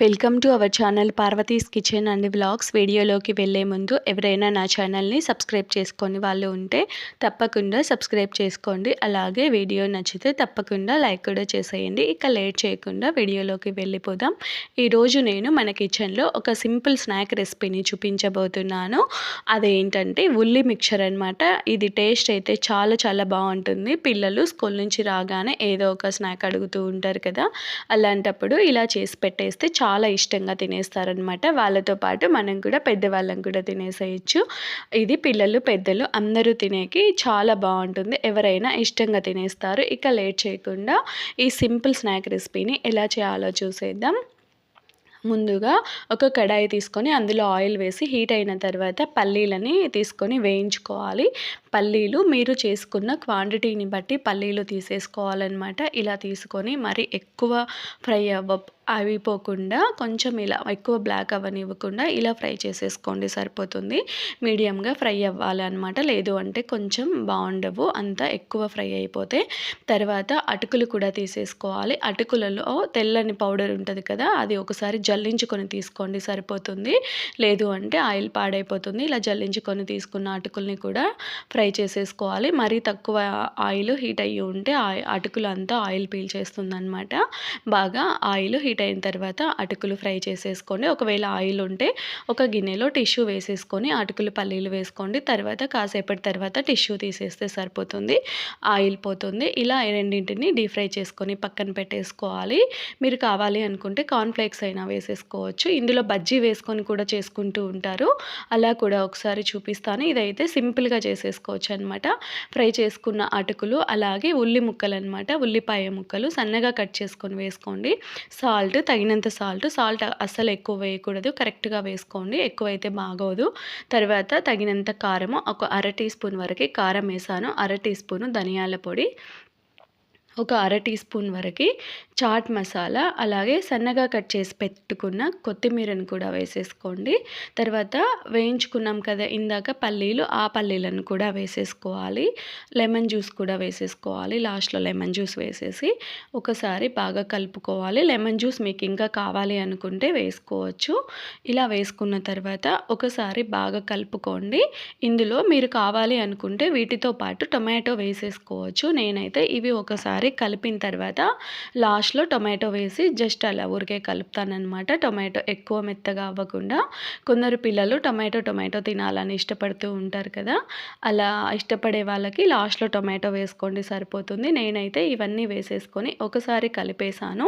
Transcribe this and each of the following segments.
Welcome to our channel Parvati's kitchen and vlogs వీడియోలోకి వెళ్ళే ముందు ఎవరైనా నా ఛానల్ని సబ్స్క్రైబ్ చేసుకొని వాళ్ళు ఉంటే తప్పకుండా సబ్స్క్రైబ్ చేసుకోండి అలాగే వీడియో నచ్చితే తప్పకుండా లైక్ కూడా చేసేయండి ఇక లేట్ చేయకుండా వీడియోలోకి వెళ్ళిపోదాం ఈరోజు నేను మన కిచెన్లో ఒక సింపుల్ స్నాక్ రెసిపీని చూపించబోతున్నాను అదేంటంటే ఉల్లి మిక్చర్ అనమాట ఇది టేస్ట్ అయితే చాలా చాలా బాగుంటుంది పిల్లలు స్కూల్ నుంచి రాగానే ఏదో ఒక స్నాక్ అడుగుతూ ఉంటారు కదా అలాంటప్పుడు ఇలా చేసి పెట్టేస్తే చాలా చాలా ఇష్టంగా తినేస్తారనమాట వాళ్ళతో పాటు మనం కూడా పెద్దవాళ్ళం కూడా తినేసేయచ్చు. ఇది పిల్లలు పెద్దలు అందరూ తినేకి చాలా బాగుంటుంది. ఎవరైనా ఇష్టంగా తినేస్తారు. ఇక లేట్ చేయకుండా ఈ సింపుల్ స్నాక్ రెసిపీని ఎలా చేయాలో చూసేద్దాం. ముందుగా ఒక కడాయి తీసుకొని అందులో ఆయిల్ వేసి హీట్ అయిన తర్వాత పల్లీలని తీసుకొని వేయించుకోవాలి. పల్లీలు మీరు చేసుకున్న క్వాంటిటీని బట్టి పల్లీలు తీసేసుకోవాలన్నమాట. ఇలా తీసుకొని మరి ఎక్కువ ఫ్రై అవ్వ అయిపోకుండా కొంచెం ఇలా ఎక్కువ బ్లాక్ అవ్వనివ్వకుండా ఇలా ఫ్రై చేసేసుకోండి సరిపోతుంది. మీడియంగా ఫ్రై అవ్వాలి అనమాట లేదు అంటే కొంచెం బాగుండవు అంత ఎక్కువ ఫ్రై అయిపోతే. తర్వాత అటుకులు కూడా తీసేసుకోవాలి. అటుకులలో తెల్లని పౌడర్ ఉంటుంది కదా అది ఒకసారి జల్లించుకొని తీసుకోండి సరిపోతుంది. లేదు అంటే ఆయిల్ పాడైపోతుంది ఇలా జల్లించుకొని తీసుకున్న అటుకుల్ని కూడా ఫ్రై ఫ్రై చేసేసుకోవాలి. మరీ తక్కువ ఆయిల్ హీట్ అయ్యి ఉంటే అటుకులు అంతా ఆయిల్ పీల్చేస్తుంది అనమాట బాగా ఆయిల్ హీట్ అయిన తర్వాత అటుకులు ఫ్రై చేసేసుకోండి. ఒకవేళ ఆయిల్ ఉంటే ఒక గిన్నెలో టిష్యూ వేసేసుకొని అటుకులు పల్లీలు వేసుకోండి. తర్వాత కాసేపటి తర్వాత టిష్యూ తీసేస్తే సరిపోతుంది. ఆయిల్ పోతుంది. ఇలా రెండింటిని డీప్ ఫ్రై చేసుకొని పక్కన పెట్టేసుకోవాలి. మీరు కావాలి అనుకుంటే కార్న్ఫ్లేక్స్ అయినా వేసేసుకోవచ్చు. ఇందులో బజ్జీ వేసుకొని కూడా చేసుకుంటూ ఉంటారు. అలా కూడా ఒకసారి చూపిస్తాను. ఇదైతే సింపుల్గా చేసేసుకో చేసుకోవచ్చు అనమాట ఫ్రై చేసుకున్న అటుకులు అలాగే ఉల్లి ముక్కలు అనమాట ఉల్లిపాయ ముక్కలు సన్నగా కట్ చేసుకొని వేసుకోండి. సాల్ట్ తగినంత సాల్ట్. సాల్ట్ అస్సలు ఎక్కువ వేయకూడదు. కరెక్ట్గా వేసుకోండి. ఎక్కువైతే బాగోదు. తర్వాత తగినంత కారము ఒక అర టీ స్పూన్ వరకు కారం వేసాను. అర టీ స్పూను ధనియాల పొడి. ఒక అర టీ స్పూన్ వరకు చాట్ మసాలా అలాగే సన్నగా కట్ చేసి పెట్టుకున్న కొత్తిమీరను కూడా వేసేసుకోండి. తర్వాత వేయించుకున్నాం కదా ఇందాక పల్లీలు ఆ పల్లీలను కూడా వేసేసుకోవాలి. లెమన్ జ్యూస్ కూడా వేసేసుకోవాలి. లాస్ట్లో లెమన్ జ్యూస్ వేసేసి ఒకసారి బాగా కలుపుకోవాలి. లెమన్ జ్యూస్ మీకు ఇంకా కావాలి అనుకుంటే వేసుకోవచ్చు. ఇలా వేసుకున్న తర్వాత ఒకసారి బాగా కలుపుకోండి. ఇందులో మీరు కావాలి అనుకుంటే వీటితో పాటు టొమాటో వేసేసుకోవచ్చు. నేనైతే ఇవి ఒకసారి ఒకసారి కలిపిన తర్వాత లాస్ట్లో టొమాటో వేసి జస్ట్ అలా ఊరికే కలుపుతానమాట టొమాటో ఎక్కువ మెత్తగా అవ్వకుండా కొందరు పిల్లలు టొమాటో టొమాటో తినాలని ఇష్టపడుతూ ఉంటారు కదా. అలా ఇష్టపడే వాళ్ళకి లాస్ట్లో టొమాటో వేసుకోండి సరిపోతుంది. నేనైతే ఇవన్నీ వేసేసుకొని ఒకసారి కలిపేసాను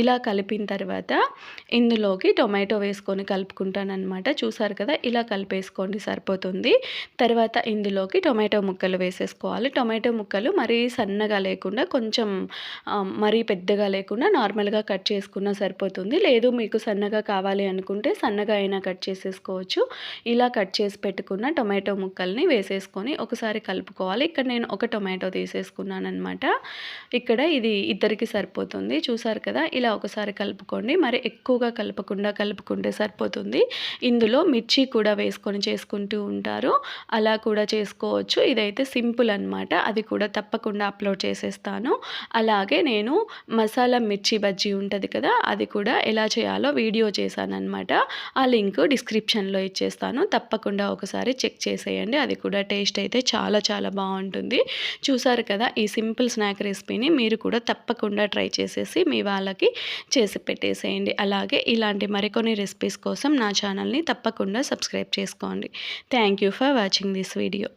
ఇలా కలిపిన తర్వాత ఇందులోకి టొమాటో వేసుకొని కలుపుకుంటానమాట చూసారు కదా ఇలా కలిపేసుకోండి సరిపోతుంది. తర్వాత ఇందులోకి టొమాటో ముక్కలు వేసేసుకోవాలి. టొమాటో ముక్కలు మరీ సన్నగా లేకుండా కొంచెం కొంచెం మరీ పెద్దగా లేకుండా నార్మల్గా కట్ చేసుకున్నా సరిపోతుంది. లేదు మీకు సన్నగా కావాలి అనుకుంటే సన్నగా అయినా కట్ చేసేసుకోవచ్చు. ఇలా కట్ చేసి పెట్టుకున్న టొమాటో ముక్కల్ని వేసేసుకొని ఒకసారి కలుపుకోవాలి. ఇక్కడ నేను ఒక టొమాటో తీసేసుకున్నానమాట అనమాట ఇక్కడ ఇది ఇద్దరికి సరిపోతుంది. చూసారు కదా? ఇలా ఒకసారి కలుపుకోండి. మరి ఎక్కువగా కలపకుండా కలుపుకుంటే సరిపోతుంది. ఇందులో మిర్చి కూడా వేసుకొని చేసుకుంటూ ఉంటారు. అలా కూడా చేసుకోవచ్చు. ఇదైతే సింపుల్ అనమాట అది కూడా తప్పకుండా అప్లోడ్ చేసేస్తాను. అలాగే నేను మసాలా మిర్చి బజ్జీ ఉంటుంది కదా అది కూడా ఎలా చేయాలో వీడియో చేశానమాట ఆ లింక్ డిస్క్రిప్షన్లో ఇచ్చేస్తాను. తప్పకుండా ఒకసారి చెక్ చేసేయండి. అది కూడా టేస్ట్ అయితే చాలా చాలా బాగుంటుంది. చూసారు కదా ఈ సింపుల్ స్నాక్ రెసిపీని మీరు కూడా తప్పకుండా ట్రై చేసేసి మీ వాళ్ళకి చేసి పెట్టేసేయండి. అలాగే ఇలాంటి మరికొన్ని రెసిపీస్ కోసం నా ఛానల్ని తప్పకుండా సబ్స్క్రైబ్ చేసుకోండి. Thank you for watching this video.